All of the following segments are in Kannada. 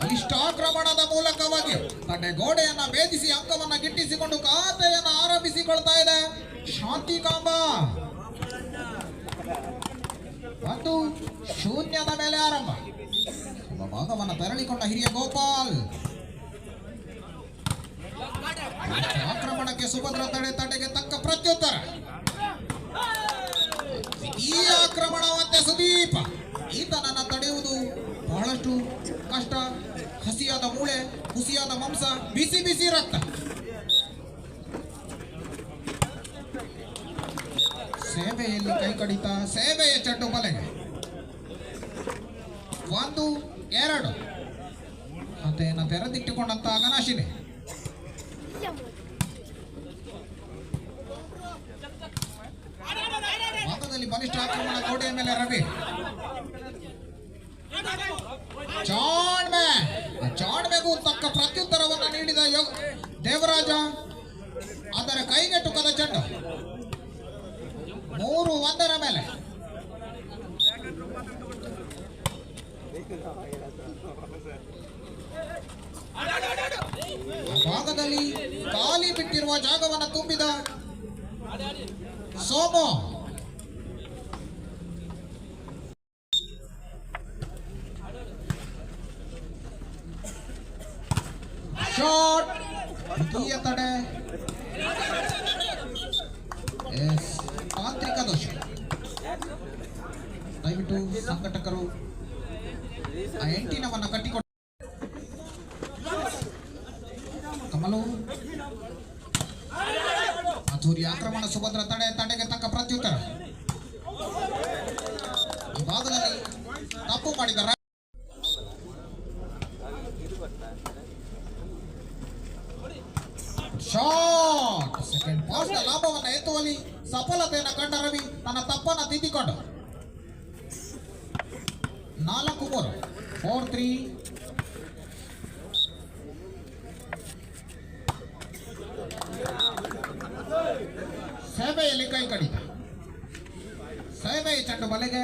ಬಲಿಷ್ಠಾಕ್ರಮಣದ ಮೂಲಕವಾಗಿ ತಡೆ ಗೋಡೆಯನ್ನ ಭೇದಿಸಿ ಅಂಕವನ್ನ ಗಿಟ್ಟಿಸಿಕೊಂಡು ಖಾತೆಯನ್ನ ಆರಂಭಿಸಿಕೊಳ್ತಾ ಇದೆ. ಶಾಂತಿ ಕಾಂಬ. ಮತ್ತು ಶೂನ್ಯದ ಮೇಲೆ ಆರಂಭ. ಭಾಗವನ್ನ ತೆರಳಿಕೊಂಡ ಹಿರಿಯ ಗೋಪಾಲ್. ಆಕ್ರಮಣಕ್ಕೆ ಸುಭದ್ರ ತಡೆ ತಡೆಗೆ ತಕ್ಕ ಪ್ರತ್ಯುತ್ತರ ಈ ಆಕ್ರಮಣವಂತೆ ಈತನನ್ನು ತಡೆಯುವುದು ಬಹಳಷ್ಟು ಕಷ್ಟ. ಹಸಿಯಾದ ಮೂಳೆ ಹುಸಿಯಾದ ಮಾಂಸ, ಬಿಸಿ ಬಿಸಿ ರಕ್ತ. ಸೇವೆಯಲ್ಲಿ ಕೈ ಕಡಿತ, ಸೇವೆಯ ಚಟ್ಟು ಬಲೆಗೆ. ಒಂದು, ಎರಡು. ಖಾತೆಯನ್ನು ತೆರೆದಿಟ್ಟುಕೊಂಡಂತ ಅಗನಾಶಿನಿ ಭಾಗದಲ್ಲಿ ಬಲಿಷ್ಠ ಗೋಡೆಯ ಮೇಲೆ ರವಿ. ಚಾಣ್ಮೆ ಚಾಣ್ಮೆಗೂ ತಕ್ಕ ಪ್ರತ್ಯುತ್ತರವನ್ನು ನೀಡಿದ ಯೋಗ ದೇವರಾಜ. ಅದರ ಕೈಗೆಟುಕದ ಚೆಂಡು. ಮೂರು ಒಂದರ ಮೇಲೆ. ಭಾಗದಲ್ಲಿ ಖಾಲಿ ಬಿಟ್ಟಿರುವ ಜಾಗವನ್ನು ತುಂಬಿದ ಸೋಮು. ಶಾಟ್ ದ್ವಿತೀಯ ತಡೆ ಎಸ್ ತಾಂತ್ರಿಕ ದೋಷ ದಯವಿಟ್ಟು ಸಂಘಟಕರು ಆ ಎಂಟಿನವನ್ನು ಕಟ್ಟಿಕೊಟ್ಟು ಕಮಲು. ಅಧೂರಿ ಆಕ್ರಮಣ ಸುಭದ್ರ ತಡೆ, ತಡೆಗೆ ತಕ್ಕ ಪ್ರತ್ಯುತ್ತರ. ಈ ಭಾಗದಲ್ಲಿ ತಪ್ಪು ಮಾಡಿದ ಸಫಲತೆಯನ್ನು ಕಂಡ ರವಿ ತನ್ನ ತಪ್ಪನ್ನು ತಿದ್ದಿಕೊಂಡ ನಾಲ್ಕು ಮೂರು. ಫೋರ್ ತ್ರೀ ಸೇವೆಯಲ್ಲಿ ಕೈ ಕಡಿತ. ಸೇವೆಯ ಚೆಂಡು ಬಲೆಗೆ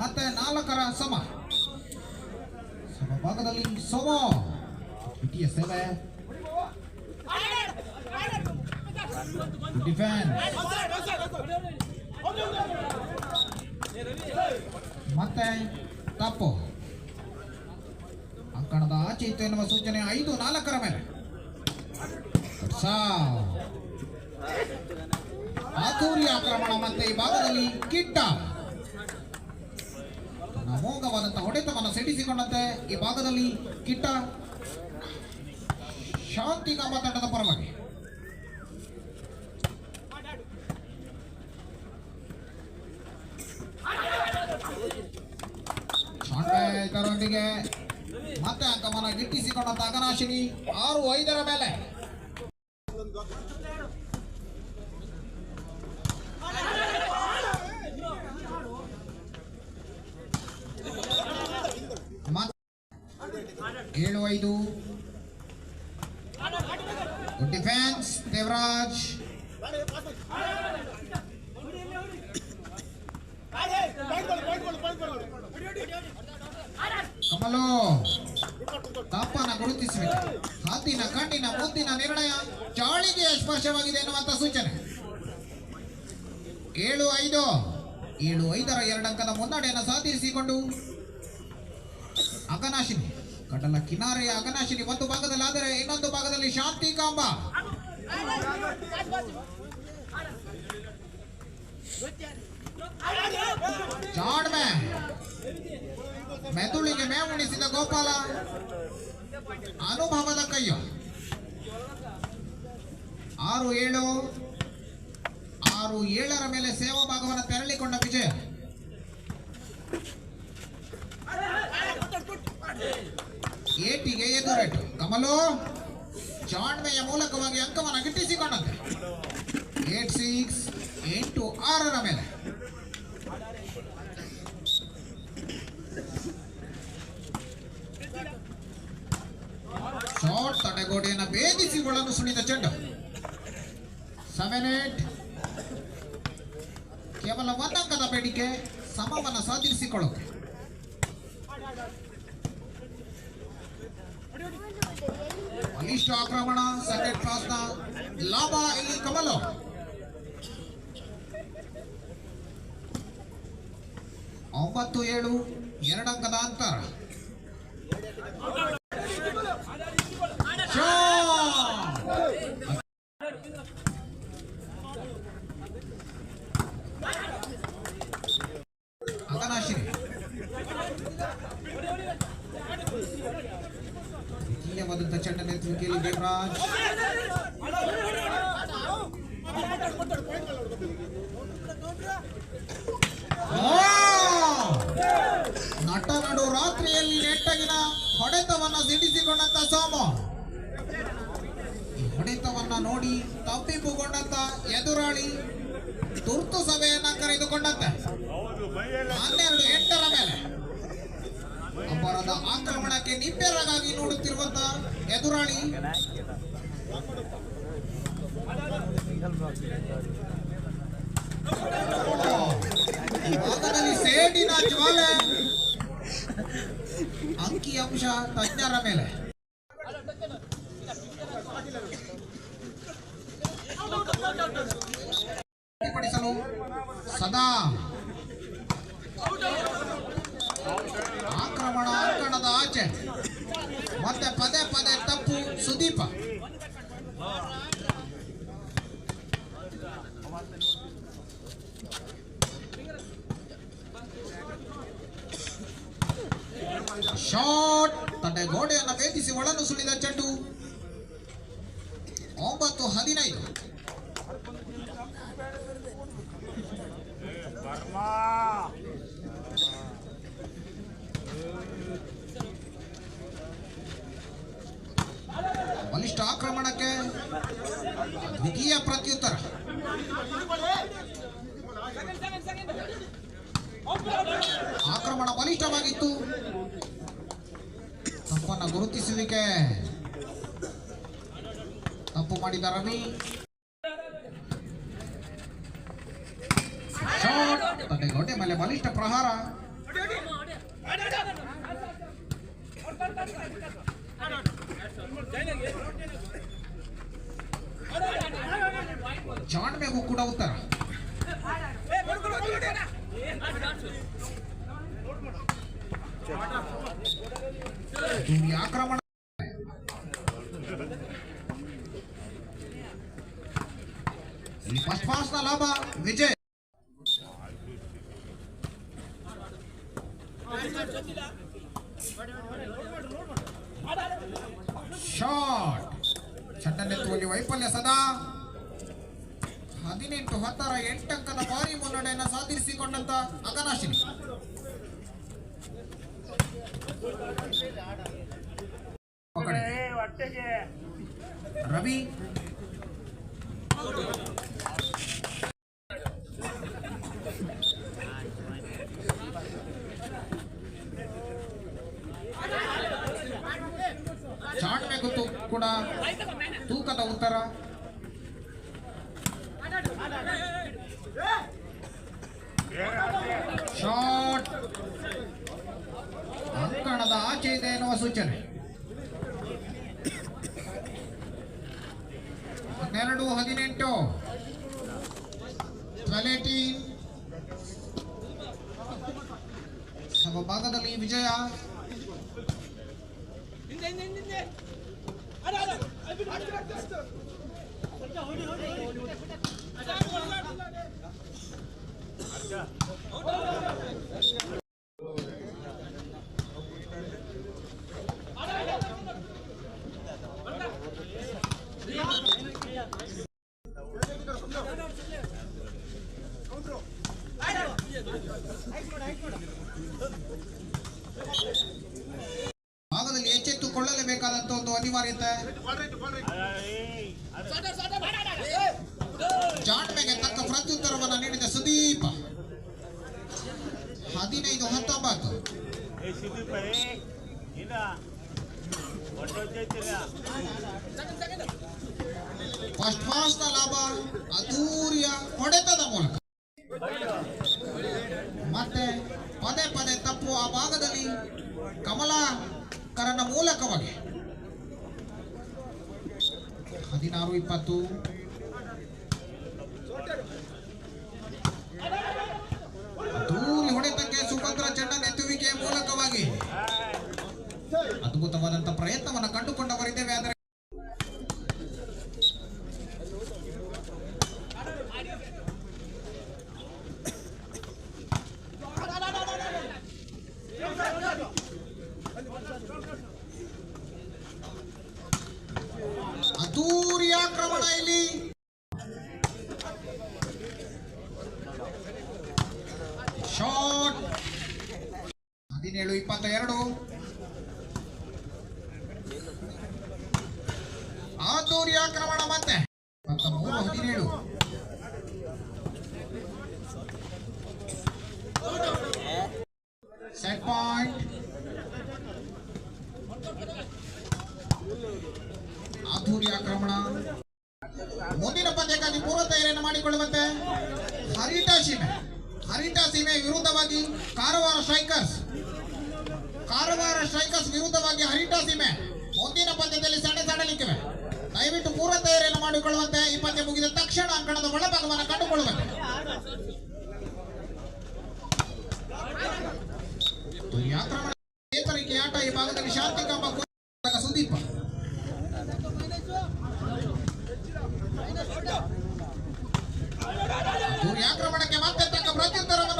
ಮತ್ತೆ ನಾಲ್ಕರ ಸಮ. ಸಮ ಭಾಗದಲ್ಲಿ ಸಮ. ಸೇವೆ. ಡಿಫೆನ್ಸ್ ಮತ್ತೆ ತಪ್ಪು. ಅಂಕಣದ ಆಚೆ ಇತ್ತು ಎನ್ನುವ ಸೂಚನೆ ಐದು ನಾಲ್ಕರ ಮೇಲೆ. ಆತೂರಿ ಆಕ್ರಮಣ ಮತ್ತೆ ಈ ಭಾಗದಲ್ಲಿ ಕಿಟ್ಟ. ಅಮೋಘವಾದಂತಹ ಹೊಡೆತವನ್ನು ಸಿಡಿಸಿಕೊಂಡಂತೆ ಈ ಭಾಗದಲ್ಲಿ ಕಿಟ್ಟ. ಶಾಂತಿ ನಮ್ಮ ತಂಡದ ಪರವಾಗಿ. ಇದರೊಂದಿಗೆ ಮತ್ತೆ ಅಂಕವನ್ನು ಗಿಟ್ಟಿಸಿಕೊಂಡಂತ ಅಗನಾಶಿನಿ ಆರು ಐದರ ಮೇಲೆ. ಏಳು ಐದು. ಕಮಲು ತಾಪನ ಗುರುತಿಸಬೇಕು. ಹದ್ದಿನ ಕಣ್ಣಿನ ಮುದ್ದಿನ ನಿರ್ಣಯ ಚಾಳಿಗೆ ಸ್ಪರ್ಶವಾಗಿದೆ ಎನ್ನುವಂತ ಸೂಚನೆ. ಏಳು, ಐದು. ಏಳು, ಐದರ ಎರಡಂಕದ ಮುನ್ನಡೆಯನ್ನು ಸಾಧಿಸಿಕೊಂಡು ಅಗನಾಶಿನಿ ಕಡಲ ಕಿನಾರೆಯ ಅಗನಾಶಿನಿ ಒಂದು ಭಾಗದಲ್ಲಿ, ಆದರೆ ಇನ್ನೊಂದು ಭಾಗದಲ್ಲಿ ಶಾಂತಿ ಕಾಂಬ. ಮೆದುಳಿಗೆ ಮೇವುಣಿಸಿದ ಗೋಪಾಲ. ಅನುಭವದ ಕೈಯು. ಆರು ಏಳು. ಆರು ಏಳರ ಮೇಲೆ ಸೇವಾ ಭಾಗವನ್ನು ತೆರಳಿಕೊಂಡ ವಿಜಯ. ಏಟಿಗೆ ಎದುರೇಟು. ಕಮಲು, ಜಾಣ್ಮೆಯ ಮೂಲಕವಾಗಿ ಅಂಕವನ್ನು ಗಿಟ್ಟಿಸಿಕೊಂಡಂತೆ. ಏಟ್ ಸಿಕ್ಸ್ ಎಂಟು, ಆರರ ಮೇಲೆ. ಶಾರ್ಟ್ ತಡೆಗೋಡೆಯನ್ನು ಭೇದಿಸಿ ಒಳನು ಸುಳಿದ ಚೆಂಡು. ಸೆವೆನ್ ಏಟ್ ಕೇವಲ ಒಂದಂಕದ ಬೇಡಿಕೆ, ಸಮವನ್ನು ಸಾಧಿಸಿಕೊಳ್ಳುತ್ತೆ ಬಲಿಷ್ಠ ಆಕ್ರಮಣ ಸೆಕೆಂಡ್ ಕ್ಲಾಸ್ನ ಲಾಭ ಇಲ್ಲಿ ಕಮಲ. ಒಂಬತ್ತು ಏಳು, ಎರಡಂಕದ ಅಂತರ ಶಾಟ್! ಅಗನಾಶಿನಿ ದ್ವಿತೀಯವಾದಂಥ ಚೆಂಡ ನೇತೃತ್ವದಲ್ಲಿ ದೇವರಾಜ್ ಆ! ನಟ ನಡು ರಾತ್ರಿಯಲ್ಲಿ ನೆಟ್ಟಗಿನ ಹೊಡೆತವನ್ನ ಸಿಡಿಸಿಕೊಂಡಂತ ಸೋಮ. ಈ ಹೊಡೆತವನ್ನ ನೋಡಿ ತಪ್ಪಿಪುಗೊಂಡಂತ ಎದುರಾಳಿ ತುರ್ತು ಸಭೆಯನ್ನ ಕರೆದುಕೊಂಡಂತೆ. ಹನ್ನೆರಡು, ಎಂಟರ ಮೇಲೆ. ಆಕ್ರಮಣಕ್ಕೆ ನಿಬ್ಬೆರಗಾಗಿ ನೋಡುತ್ತಿರುವಂತ ಎದುರಾಳಿ. ಭಾಗದಲ್ಲಿ ಸೇಡಿನ ಜ್ವಾಲೆ. ಅಂಕಿಅಂಶ ತಜ್ಞರ ಮೇಲೆ. ಪಡಿಸಲು ಸದಾ ಆಕ್ರಮಣ ಅಂಕಣದ ಆಚೆ. ಮತ್ತೆ ಪದೇ ಪದೇ ತಪ್ಪು ಸುದೀಪ. ಶಾಟ್. ತಂಡ ಗೋಡೆಯನ್ನು ಭೇದಿಸಿ ಒಳನು ಸುಳಿದ ಚೆಂಡು. ಒಂಬತ್ತು ಹದಿನೈದು. ಬಲಿಷ್ಠ ಆಕ್ರಮಣಕ್ಕೆ ದ್ವಿತೀಯ ಪ್ರತ್ಯುತ್ತರ. ಆಕ್ರಮಣ ಬಲಿಷ್ಠವಾಗಿತ್ತು. ತಪ್ಪನ್ನ ಗುರುತಿಸುವಿಕೆ ತಪ್ಪು ಮಾಡಿದ ರವಿ ಗೋಡೆ ಮೇಲೆ ಬಲಿಷ್ಠ ಪ್ರಹಾರ. ಜಾಣ್ಮೆಗೂ ಕೂಡ ಉತ್ತರ. ಈ ಆಕ್ರಮಣ ಈ ಫಸ್ಟ್ ಪಾಸ್ನ ಲಾಭ ವಿಜಯ್ ಶಾಟ್ ಚಂಡನೆತ್ತುವಲ್ಲಿ ವೈಫಲ್ಯ ಸದಾ ಹದಿನೆಂಟು ಹತ್ತರ ಎಂಟಂಕದ ಭಾರಿ ಮುನ್ನಡೆಯನ್ನು ಸಾಧಿಸಿಕೊಂಡಂತ ಅಗನಾಶಿನಿ ಪಕಡೆ. ರವಿ ಚಾಟ್ಮೆ ಗೊತ್ತು ಕೂಡ ತೂಕದ ಉತ್ತರ ಶಾಟ್ ಅಂಕಣದ ಆಚೆ ಇದೆ ಎನ್ನುವ ಸೂಚನೆ ಹನ್ನೆರಡು ಹದಿನೆಂಟು ಟ್ವೆಲ್ ಸಮಭಾಗದಲ್ಲಿ ವಿಜಯ ಭಾಗದಲ್ಲಿ ಮಾಡಲೇಬೇಕಾದಂತ ಒಂದು ಅನಿವಾರ್ಯತೆ. ಜಾಣ್ಮೆಗೆ ತಕ್ಕ ಪ್ರತ್ಯುತ್ತರವನ್ನು ನೀಡಿದ ಸುದೀಪ. ಹದಿನೈದು ಹತ್ತೊಂಬತ್ತು. ಫಸ್ಟ್ ಪಾಸ್ ಫಾಸ್ಟ್ ಲಾಭ ಅದ್ದೂರಿಯ ಹೊಡೆತದ ಮೂಲಕ. ಮತ್ತೆ ಪದೇ ಪದೇ ತಪ್ಪು ಆ ಭಾಗದಲ್ಲಿ ಕಮಲಾ ಕಮಲಾಕರನ ಮೂಲಕವಾಗಿ. ಹದಿನಾರು ಇಪ್ಪತ್ತು. ದೂರಿ ಹೊಡೆತಕ್ಕೆ ಸುಭದ್ರ ಚೆಂಡನೆತ್ತುವಿಕೆಯ ಮೂಲಕವಾಗಿ. ಅದ್ಭುತವಾದಂತಹ ಪ್ರಯತ್ನವನ್ನು ಕಂಡುಕೊಂಡವರಿದ್ದೇವೆ. ಆದರೆ ಅದ್ದೂರಿ ಆಕ್ರಮಣ ಇಲ್ಲಿ ಶಾಟ್ ಹದಿನೇಳು ಇಪ್ಪತ್ತ ಎರಡು ಆತೂರಿ ಆಕ್ರಮಣ ಮತ್ತೆ. ಇಪ್ಪತ್ತ ಮೂರು ಹದಿನೇಳು. ಸೆಟ್ ಪಾಯಿಂಟ್ ಆತೂರಿ ಆಕ್ರಮಣ ಮುಂದಿನ ಪಂದ್ಯಕ್ಕಾಗಿ ಪೂರ್ವ ತಯಾರಿಯನ್ನು ಮಾಡಿಕೊಳ್ಳುವಂತೆ? ಹರಿಟಾ ಸೀಮೆ. ಹರಿಟಾ ಸೀಮೆ ವಿರುದ್ಧವಾಗಿ ಕಾರವಾರ ಸ್ಟ್ರೈಕರ್ಸ್ ಕಾರವಾರ ಸ್ಟ್ರೈಕರ್ಸ್ ವಿರುದ್ಧವಾಗಿ ಹರಿಟಾ ಸೀಮೆ ಮುಂದಿನ ಪಂದ್ಯದಲ್ಲಿ ಸೆಣೆ ಸಡಲಿಕ್ಕಿವೆ ದಯವಿಟ್ಟು ಪೂರ್ವ ತಯಾರಿಯನ್ನು ಮಾಡಿಕೊಳ್ಳುವಂತೆ ಈ ಪಂದ್ಯ ಮುಗಿದ ತಕ್ಷಣ ಅಂಕಣದ ಒಳಭಾಗವನ್ನು ಕಂಡುಕೊಳ್ಳುವಂತೆ ಈ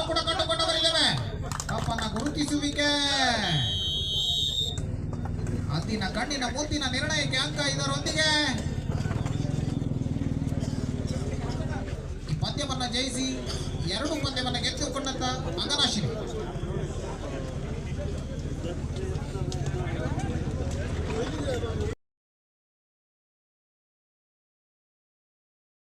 ಕೂಡ ತಪ್ಪನ್ನ ಗುರುತಿಸುವಿಕೆ. ಕಣ್ಣಿನ ಮೂತಿನ ನಿರ್ಣಯಕ್ಕೆ ಅಂಕ ಇದರೊಂದಿಗೆ ಈ ಪಂದ್ಯವನ್ನ ಜಯಿಸಿ ಎರಡು ಪಂದ್ಯವನ್ನು ಗೆದ್ದುಕೊಂಡಂತ ಮಗನಾಶಿನಿ